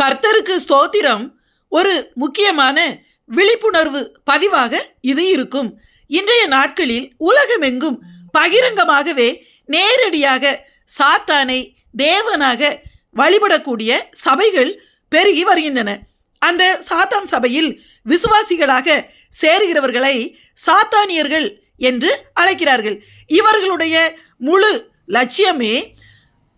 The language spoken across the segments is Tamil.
கர்த்தருக்கு ஸ்தோத்திரம். ஒரு முக்கியமான விழிப்புணர்வு பதிவாக இது இருக்கும். இன்றைய நாட்களில் உலகமெங்கும் பகிரங்கமாகவே நேரடியாக சாத்தானை தேவனாக வழிபடக்கூடிய சபைகள் பெருகி வருகின்றன. அந்த சாத்தான் சபையில் விசுவாசிகளாக சேர்கிறவர்களை சாத்தானியர்கள் என்று அழைக்கிறார்கள். இவர்களுடைய முழு லட்சியமே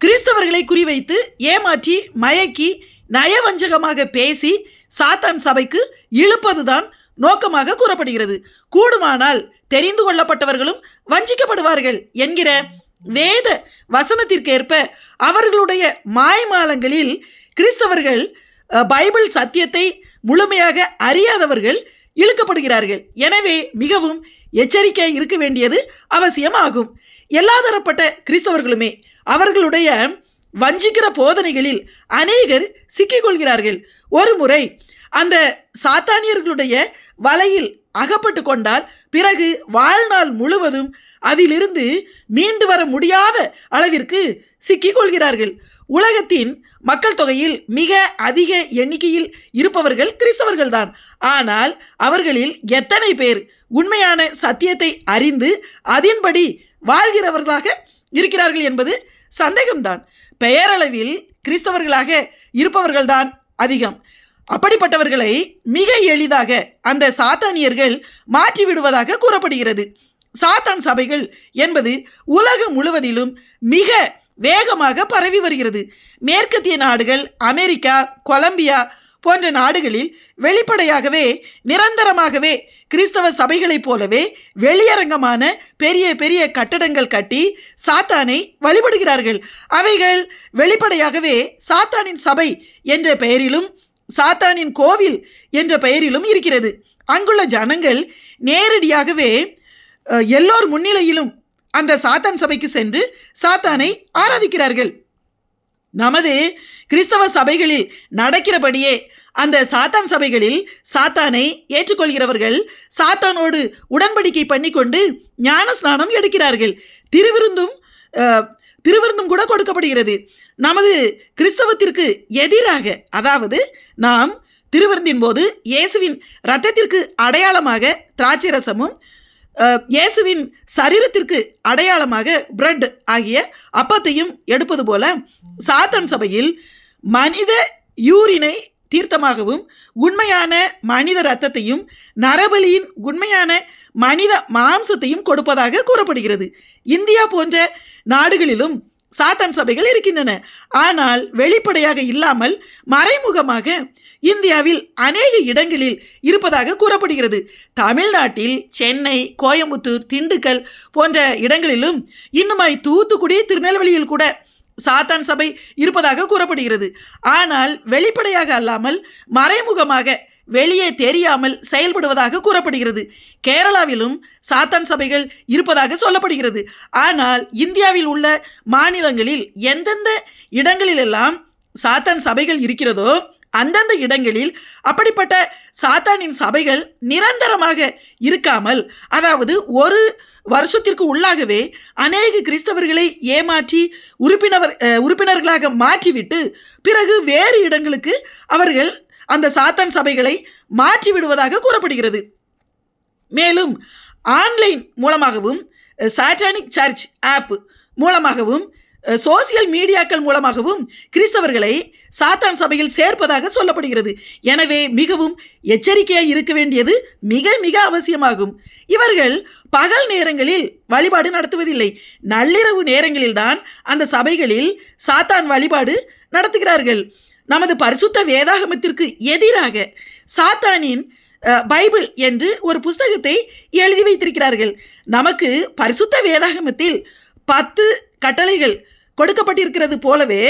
கிறிஸ்தவர்களை குறிவைத்து ஏமாற்றி மயக்கி நயவஞ்சகமாக பேசி சாத்தான் சபைக்கு இழுப்பதுதான் நோக்கமாக கூறப்படுகிறது. கூடுமானால் தெரிந்து கொள்ளப்பட்டவர்களும் வஞ்சிக்கப்படுவார்கள் என்கிற வேத வசனத்திற்கேற்ப அவர்களுடைய மாய்மாலங்களில் கிறிஸ்தவர்கள் பைபிள் சத்தியத்தை முழுமையாக அறியாதவர்கள் இழுக்கப்படுகிறார்கள். எனவே மிகவும் எச்சரிக்கை இருக்க வேண்டியது அவசியமாகும். எல்லா தரப்பட்ட கிறிஸ்தவர்களுமே அவர்களுடைய வஞ்சிக்கிற போதனைகளில் அநேகர் சிக்கிக்கொள்கிறார்கள். ஒரு முறை அந்த சாத்தானியர்களுடைய வலையில் அகப்பட்டு கொண்டால் பிறகு வாழ்நாள் முழுவதும் அதிலிருந்து மீண்டு வர முடியாத அளவிற்கு சிக்கிக்கொள்கிறார்கள். உலகத்தின் மக்கள் தொகையில் மிக அதிக எண்ணிக்கையில் இருப்பவர்கள் கிறிஸ்தவர்கள்தான். ஆனால் அவர்களில் எத்தனை பேர் உண்மையான சத்தியத்தை அறிந்து அதன்படி வாழ்கிறவர்களாக இருக்கிறார்கள் என்பது சந்தேகம்தான். பெயரளவில் கிறிஸ்தவர்களாக இருப்பவர்கள்தான் அதிகம். அப்படிப்பட்டவர்களை மிக எளிதாக அந்த சாத்தானியர்கள் மாற்றி விடுவதாக கூறப்படுகிறது. சாத்தான் சபைகள் என்பது உலகம் முழுவதிலும் மிக வேகமாக பரவி வருகிறது. மேற்கத்திய நாடுகள் அமெரிக்கா கொலம்பியா போன்ற நாடுகளில் வெளிப்படையாகவே நிரந்தரமாகவே கிறிஸ்தவ சபைகளைப் போலவே வெளியரங்கமான பெரிய பெரிய கட்டடங்கள் கட்டி சாத்தானை வழிபடுகிறார்கள். அவைகள் வெளிப்படையாகவே சாத்தானின் சபை என்ற பெயரிலும் சாத்தானின் கோவில் என்ற பெயரிலும் இருக்கிறது. அங்குள்ள ஜனங்கள் நேரடியாகவே எல்லோர் முன்னிலையிலும் அந்த சாத்தான் சபைக்கு சென்று சாத்தானை ஆராதிக்கிறார்கள். நமது கிறிஸ்தவ சபைகளில் நடக்கிறபடியே அந்த சாத்தான் சபைகளில் சாத்தானை ஏற்றுக்கொள்கிறவர்கள் சாத்தானோடு உடன்படிக்கை பண்ணிக்கொண்டு ஞான ஸ்நானம் எடுக்கிறார்கள். திருவிருந்தும் திருவிருந்தும் கூட கொடுக்கப்படுகிறது. நமது கிறிஸ்தவத்திற்கு எதிராக அதாவது நாம் திருவிருந்தின் போது இயேசுவின் இரத்தத்திற்கு அடையாளமாக திராட்சை ரசமும் இயேசுவின் சரீரத்திற்கு அடையாளமாக பிரெட் ஆகிய அப்பத்தையும் எடுப்பது போல சாத்தன் சபையில் மனித யூரினை தீர்த்தமாகவும் உண்மையான மனித இரத்தத்தையும் நரபலியின் உண்மையான மனித மாம்சத்தையும் கொடுப்பதாக கூறப்படுகிறது. இந்தியா போன்ற நாடுகளிலும் சாத்தான் சபைகள் இருக்கின்றன. ஆனால் வெளிப்படையாக இல்லாமல் மறைமுகமாக இந்தியாவில் அநேக இடங்களில் இருப்பதாக கூறப்படுகிறது. தமிழ்நாட்டில் சென்னை கோயம்புத்தூர் திண்டுக்கல் போன்ற இடங்களிலும் இன்னுமாய் தூத்துக்குடி திருநெல்வேலியில் கூட சாத்தான் சபை இருப்பதாக கூறப்படுகிறது. ஆனால் வெளிப்படையாக அல்லாமல் மறைமுகமாக வெளியே தெரியாமல் செயல்படுவதாக கூறப்படுகிறது. கேரளாவிலும் சாத்தான் சபைகள் இருப்பதாக சொல்லப்படுகிறது. ஆனால் இந்தியாவில் உள்ள மாநிலங்களில் எந்தெந்த இடங்களிலெல்லாம் சாத்தான் சபைகள் இருக்கிறதோ அந்தந்த இடங்களில் அப்படிப்பட்ட சாத்தானின் சபைகள் நிரந்தரமாக இருக்காமல் அதாவது ஒரு வருஷத்திற்கு உள்ளாகவே அநேக கிறிஸ்தவர்களை ஏமாற்றி உறுப்பினர் உறுப்பினர்களாக மாற்றிவிட்டு பிறகு வேறு இடங்களுக்கு அவர்கள் அந்த சாத்தான் சபைகளை மாற்றி விடுவதாக கூறப்படுகிறது. மேலும் ஆன்லைன் மூலமாகவும் சாட்டானிக் சர்ச் ஆப் மூலமாகவும் சோசியல் மீடியாக்கள் மூலமாகவும் கிறிஸ்தவர்களை சாத்தான் சபையில் சேர்ப்பதாக சொல்லப்படுகிறது. எனவே மிகவும் எச்சரிக்கையாக இருக்க வேண்டியது மிக மிக அவசியமாகும். இவர்கள் பகல் நேரங்களில் வழிபாடு நடத்துவதில்லை. நள்ளிரவு நேரங்களில்தான் அந்த சபைகளில் சாத்தான் வழிபாடு நடத்துகிறார்கள். நமது பரிசுத்த வேதாகமத்திற்கு எதிராக சாத்தானின் பைபிள் என்று ஒரு புஸ்தகத்தை எழுதி வைத்திருக்கிறார்கள். நமக்கு பரிசுத்த வேதாகமத்தில் பத்து கட்டளைகள் கொடுக்கப்பட்டிருக்கிறது போலவே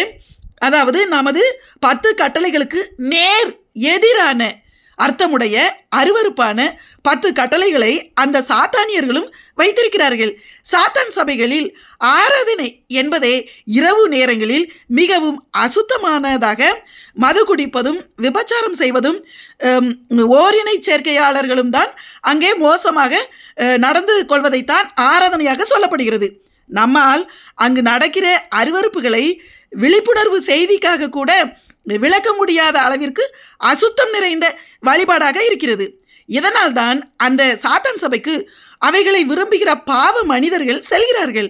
அதாவது நமது பத்து கட்டளைகளுக்கு நேர் எதிரான அர்த்தமுடைய அருவருப்பான பத்து கட்டளைகளை அந்த சாத்தானியர்களும் வைத்திருக்கிறார்கள். சாத்தான் சபைகளில் ஆராதனை என்பதே இரவு நேரங்களில் மிகவும் அசுத்தமானதாக மது குடிப்பதும் விபச்சாரம் செய்வதும் ஓரினை சேர்க்கையாளர்களும் தான் அங்கே மோசமாக நடந்து கொள்வதைத்தான் ஆராதனையாக சொல்லப்படுகிறது. நம்மால் அங்கு நடக்கிற அருவருப்புகளை விழிப்புணர்வு செய்திக்காக கூட விளக்க முடியாத அளவிற்கு அசுத்தம் நிறைந்த வழிபாடாக இருக்கிறது. இதனால் தான் அந்த சாத்தான் சபைக்கு அவைகளை விரும்புகிற பாவ மனிதர்கள் செல்கிறார்கள்.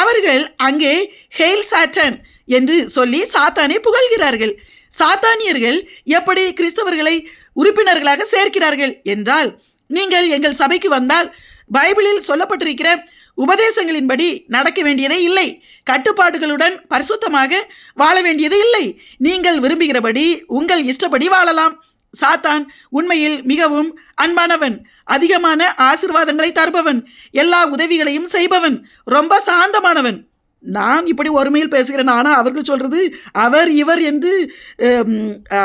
அவர்கள் அங்கே ஹெயில் சாட்டன் என்று சொல்லி சாத்தானை புகழ்கிறார்கள். சாத்தானியர்கள் எப்படி கிறிஸ்தவர்களை உறுப்பினர்களாக சேர்க்கிறார்கள் என்றால் நீங்கள் எங்கள் சபைக்கு வந்தால் பைபிளில் சொல்லப்பட்டிருக்கிற உபதேசங்களின்படி நடக்க வேண்டியதே இல்லை. கட்டுப்பாடுகளுடன் பரிசுத்தமாக வாழ வேண்டியது இல்லை. நீங்கள் விரும்புகிறபடி உங்கள் இஷ்டப்படி வாழலாம். சாத்தான் உண்மையில் மிகவும் அன்பானவன். அதிகமான ஆசிர்வாதங்களை தருபவன். எல்லா உதவிகளையும் செய்பவன். ரொம்ப சாந்தமானவன். நான் இப்படி ஒருமையில் பேசுகிறேன். ஆனால் அவர்கள் சொல்றது? அவர் இவர் என்று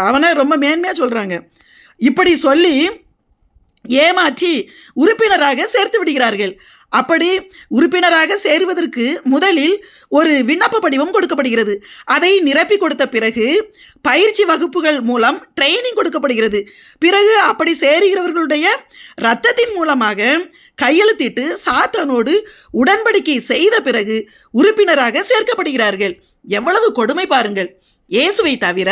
அவனை ரொம்ப மேன்மையாக சொல்றாங்க. இப்படி சொல்லி ஏமாற்றி உறுப்பினராக சேர்த்து விடுகிறார்கள். அப்படி உறுப்பினராக சேருவதற்கு முதலில் ஒரு விண்ணப்ப படிவம் கொடுக்கப்படுகிறது. அதை நிரப்பி கொடுத்த பிறகு பயிற்சி வகுப்புகள் மூலம் ட்ரைனிங் கொடுக்கப்படுகிறது. பிறகு அப்படி சேருகிறவர்களுடைய இரத்தத்தின் மூலமாக கையெழுத்திட்டு சாத்தானோடு உடன்படிக்கை செய்த பிறகு உறுப்பினராக சேர்க்கப்படுகிறார்கள். எவ்வளவு கொடுமை பாருங்கள். இயேசுவை தவிர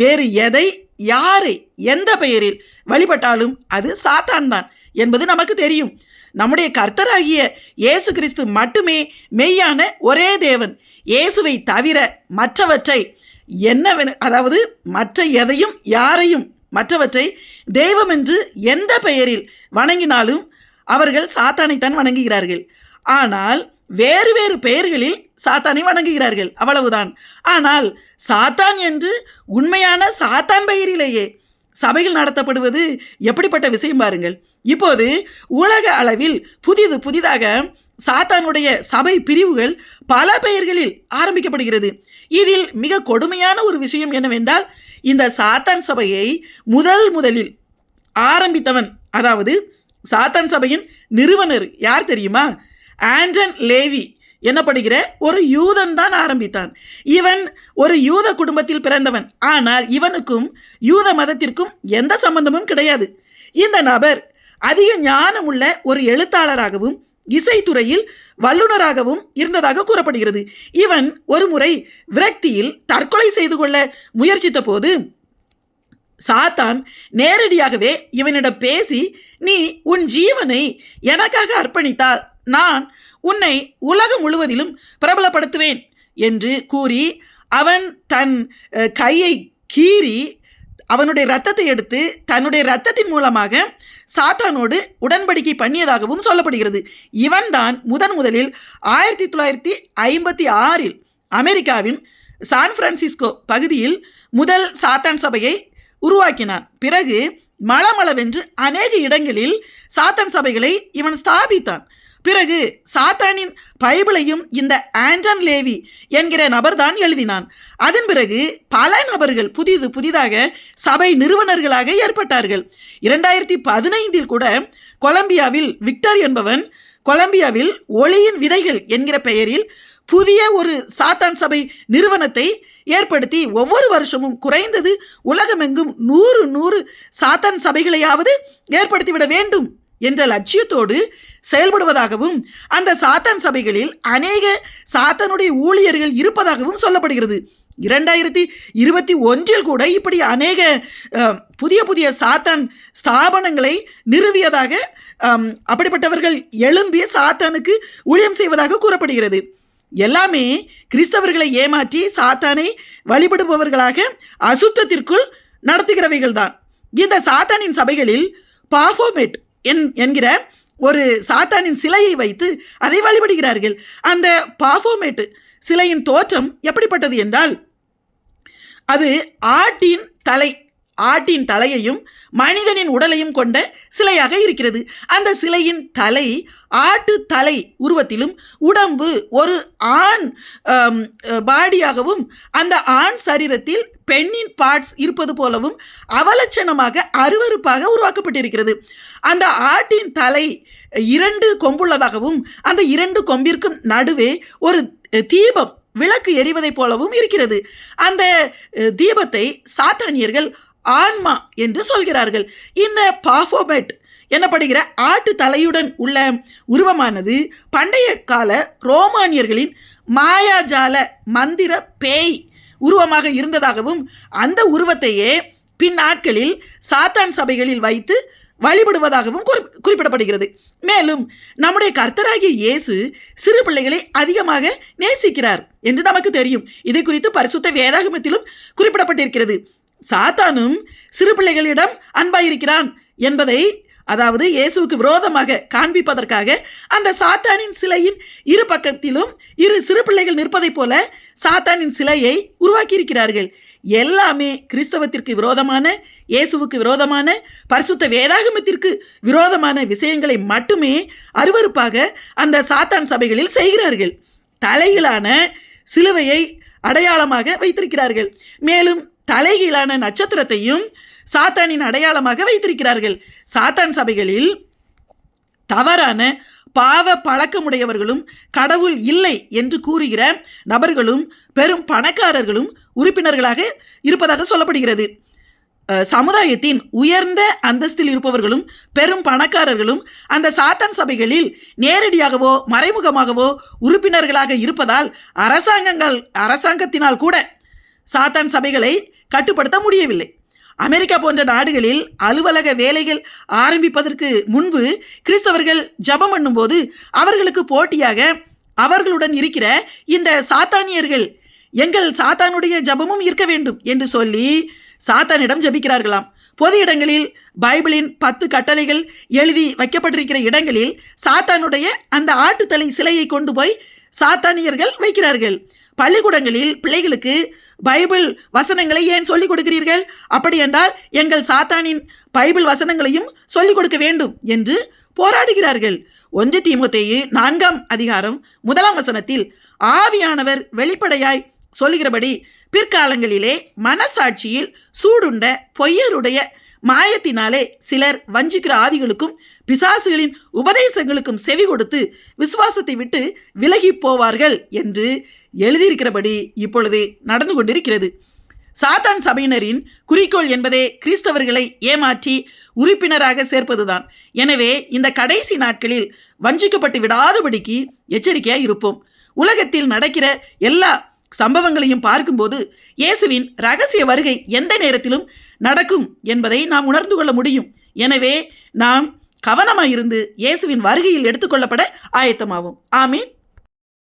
வேறு எதை யாரை எந்த பெயரில் வழிபட்டாலும் அது சாத்தான் தான் என்பது நமக்கு தெரியும். நம்முடைய கர்த்தராகிய இயேசு கிறிஸ்து மட்டுமே மெய்யான ஒரே தேவன். இயேசுவை தவிர மற்றவற்றை என்னவென அதாவது மற்ற எதையும் யாரையும் மற்றவற்றை தெய்வம் என்று எந்த பெயரில் வணங்கினாலும் அவர்கள் சாத்தானைத்தான் வணங்குகிறார்கள். ஆனால் வேறு வேறு பெயர்களில் சாத்தானை வணங்குகிறார்கள். அவ்வளவுதான். ஆனால் சாத்தான் என்று உண்மையான சாத்தான் பெயரிலேயே சபைகள் நடத்தப்படுவது எப்படிப்பட்ட விஷயம் பாருங்கள். இப்போது உலக அளவில் புதிது புதிதாக சாத்தானுடைய சபை பிரிவுகள் பல பெயர்களில் ஆரம்பிக்கப்படுகிறது. இதில் மிக கொடுமையான ஒரு விஷயம் என்னவென்றால் இந்த சாத்தான் சபையை முதல் முதலில் ஆரம்பித்தவன் அதாவது சாத்தான் சபையின் நிறுவனர் யார் தெரியுமா? Anton LaVey. எனப்படுகிற ஒரு யூதன் தான் ஆரம்பித்தான். இவன் ஒரு யூத குடும்பத்தில் பிறந்தவன். ஆனால் இவனுக்கும் யூத மதத்திற்கும் எந்த சம்பந்தமும் கிடையாது. இந்த நபர் அதிக ஞானமுள்ள ஒரு எழுத்தாளராகவும் இசைத்துறையில் வல்லுனராகவும் இருந்ததாக கூறப்படுகிறது. இவன் ஒரு முறை விரக்தியில் தற்கொலை செய்து கொள்ள முயற்சித்த போது சாத்தான் நேரடியாகவே இவனிடம் பேசி நீ உன் ஜீவனை எனக்காக அர்ப்பணித்தால் நான் உன்னை உலகம் முழுவதிலும் பிரபலப்படுத்துவேன் என்று கூறி அவன் தன் கையை கீறி அவனுடைய ரத்தத்தை எடுத்து தன்னுடைய ரத்தத்தின் மூலமாக சாத்தானோடு உடன்படிக்கை பண்ணியதாகவும் சொல்லப்படுகிறது. இவன்தான் முதன் முதலில் ஆயிரத்தி தொள்ளாயிரத்தி ஐம்பத்தி ஆறில் அமெரிக்காவின் சான் பிரான்சிஸ்கோ பகுதியில் முதல் சாத்தான் சபையை உருவாக்கினான். பிறகு மளமளவென்று அநேக இடங்களில் சாத்தான் சபைகளை இவன் ஸ்தாபித்தான். பிறகு சாத்தானின் பைபிளையும் இந்த ஆண்டன் லேவி என்கிற நபர்தான் எழுதினான். அதன் பிறகு பல நபர்கள் புதிது புதிதாக சபை நிறுவனர்களாக ஏற்பட்டார்கள். இரண்டாயிரத்தி பதினைந்தில் கூட கொலம்பியாவில் விக்டர் என்பவன் கொலம்பியாவில் ஒளியின் விதைகள் என்கிற பெயரில் புதிய ஒரு சாத்தான் சபை நிறுவனத்தை ஏற்படுத்தி ஒவ்வொரு வருஷமும் குறைந்தது உலகமெங்கும் நூறு நூறு சாத்தான் சபைகளையாவது ஏற்படுத்திவிட வேண்டும் என்ற லட்சியத்தோடு செயல்படுவதாகவும் அந்த சாத்தான் சபைகளில் அநேக சாத்தானுடைய ஊழியர்கள் இருப்பதாகவும் சொல்லப்படுகிறது. இரண்டாயிரத்தி இருபத்தி ஒன்றில் கூட இப்படி அநேக புதிய புதிய சாத்தான் ஸ்தாபனங்களை நிறுவியதாக அப்படிப்பட்டவர்கள் எழும்பி சாத்தானுக்கு ஊழியம் செய்வதாக கூறப்படுகிறது. எல்லாமே கிறிஸ்தவர்களை ஏமாற்றி சாத்தானை வழிபடுபவர்களாக அசுத்தத்திற்குள் நடத்துகிறவைகள் தான் இந்த சாத்தானின் சபைகளில் பாஃபோமேட் என் என்கிற ஒரு சாத்தானின் சிலையை வைத்து அதை வழிபடுகிறார்கள். அந்த பாஃபோமேட்டு சிலையின் தோற்றம் எப்படிப்பட்டது என்றால் அது ஆட்டின் தலை ஆட்டின் தலையையும் மனிதனின் உடலையும் கொண்ட சிலையாக இருக்கிறது. அந்த சிலையின் தலை ஆட்டு தலை உருவத்திலும் உடம்பு ஒரு ஆண் பாடியாகவும் அந்த ஆண் சரீரத்தில் பெண்ணின் பார்ட்ஸ் இருப்பது போலவும் அவலட்சணமாக அருவருப்பாக உருவாக்கப்பட்டிருக்கிறது. அந்த ஆட்டின் தலை இரண்டு கொம்புள்ளதாகவும் அந்த இரண்டு கொம்பிற்கும் நடுவே ஒரு தீபம் விளக்கு எரிவதைப் போலவும் இருக்கிறது. அந்த தீபத்தை சாத்தானியர்கள் ஆன்மா என்று சொல்கிறார்கள். இந்த பாஃபோபெட் எனப்படுகிற ஆட்டு தலையுடன் உள்ள உருவமானது பண்டைய கால ரோமானியர்களின் மாயாஜால மந்திர பேய் உருவமாக இருந்ததாகவும் அந்த உருவத்தையே பின் நாட்களில் சாத்தான் சபைகளில் வைத்து வழிபடுவதாகவும் குறி- குறிப்பிடப்படுகிறது. மேலும் நம்முடைய கர்த்தராகிய இயேசு சிறு பிள்ளைகளை அதிகமாக நேசிக்கிறார் என்று நமக்கு தெரியும். இதை குறித்து பரிசுத்த வேதாகமத்திலும் குறிப்பிடப்பட்டிருக்கிறது. சாத்தானும் சிறு பிள்ளைகளிடம் அன்பாயிருக்கிறான் என்பதை அதாவது இயேசுவுக்கு விரோதமாக காண்பிப்பதற்காக அந்த சாத்தானின் சிலையின் இரு பக்கத்திலும் இரு சிறு பிள்ளைகள் நிற்பதைப் போல சாத்தானின் சிலையை உருவாக்கியிருக்கிறார்கள். எல்லாமே கிறிஸ்தவத்திற்கு விரோதமான இயேசுவுக்கு விரோதமான பரிசுத்த வேதாகமத்திற்கு விரோதமான விஷயங்களை மட்டுமே அருவருப்பாக அந்த சாத்தான் சபைகளில் செய்கிறார்கள். தலையிலான சிலுவையை அடையாளமாக வைத்திருக்கிறார்கள். மேலும் தலைகீழான நட்சத்திரத்தையும் சாத்தானின் அடையாளமாக வைத்திருக்கிறார்கள். சாத்தான் சபைகளில் தவறான பாவ பழக்கமுடையவர்களும் கடவுள் இல்லை என்று கூறுகிற நபர்களும் பெரும் பணக்காரர்களும் உறுப்பினர்களாக இருப்பதாக சொல்லப்படுகிறது. சமுதாயத்தின் உயர்ந்த அந்தஸ்தில் இருப்பவர்களும் பெரும் பணக்காரர்களும் அந்த சாத்தான் சபைகளில் நேரடியாகவோ மறைமுகமாகவோ உறுப்பினர்களாக இருப்பதால் அரசாங்கங்கள் அரசாங்கத்தினால் கூட சாத்தான் சபைகளை கட்டுப்படுத்த முடியவில்லை. அமெரிக்கா போன்ற நாடுகளில் அலுவலக வேலைகள் ஆரம்பிப்பதற்கு முன்பு கிறிஸ்தவர்கள் ஜெபம் பண்ணும்போது அவர்களுக்கு போட்டியாக அவர்களுடன் இருக்கிற இந்த சாத்தானியர்கள் எங்கள் சாத்தானுடைய ஜெபமும் இருக்க வேண்டும் என்று சொல்லி சாத்தானிடம் ஜெபிக்கிறார்களாம். பொது இடங்களில் பைபிளின் பத்து கட்டளைகள் எழுதி வைக்கப்பட்டிருக்கிற இடங்களில் சாத்தானுடைய அந்த ஆட்டுத்தலை சிலையை கொண்டு போய் சாத்தானியர்கள் வைக்கிறார்கள். பள்ளிக்கூடங்களில் பிள்ளைகளுக்கு பைபிள் வசனங்களை ஏன் சொல்லிக் கொடுக்கிறீர்கள்? அப்படி என்றால் எங்கள் சாத்தானின் பைபிள் வசனங்களையும் சொல்லிக் கொடுக்க வேண்டும் என்று போராடுகிறார்கள். ஒன்று தீமோத்தேயு நான்காம் அதிகாரம் முதலாம் வசனத்தில் ஆவியானவர் வெளிப்படையாய் சொல்லுகிறபடி பிற்காலங்களிலே மனசாட்சியில் சூடுண்ட பொய்யருடைய மாயத்தினாலே சிலர் வஞ்சிக்கிற ஆவிகளுக்கும் பிசாசுகளின் உபதேசங்களுக்கும் செவி கொடுத்து விசுவாசத்தை விட்டு விலகி போவார்கள் என்று எழுதியிருக்கிறபடி இப்பொழுது நடந்து கொண்டிருக்கிறது. சாத்தான் சபையினரின் குறிக்கோள் என்பதே கிறிஸ்தவர்களை ஏமாற்றி உறுப்பினராக சேர்ப்பதுதான். எனவே இந்த கடைசி நாட்களில் வஞ்சிக்கப்பட்டு விடாதபடிக்கு எச்சரிக்கையாக இருப்போம். உலகத்தில் நடக்கிற எல்லா சம்பவங்களையும் பார்க்கும்போது இயேசுவின் ரகசிய வருகை எந்த நேரத்திலும் நடக்கும் என்பதை நாம் உணர்ந்து கொள்ள முடியும். எனவே நாம் கவனமாக இருந்து இயேசுவின் வருகையில் எடுத்துக்கொள்ளப்பட ஆயத்தமாகும் ஆமீன்.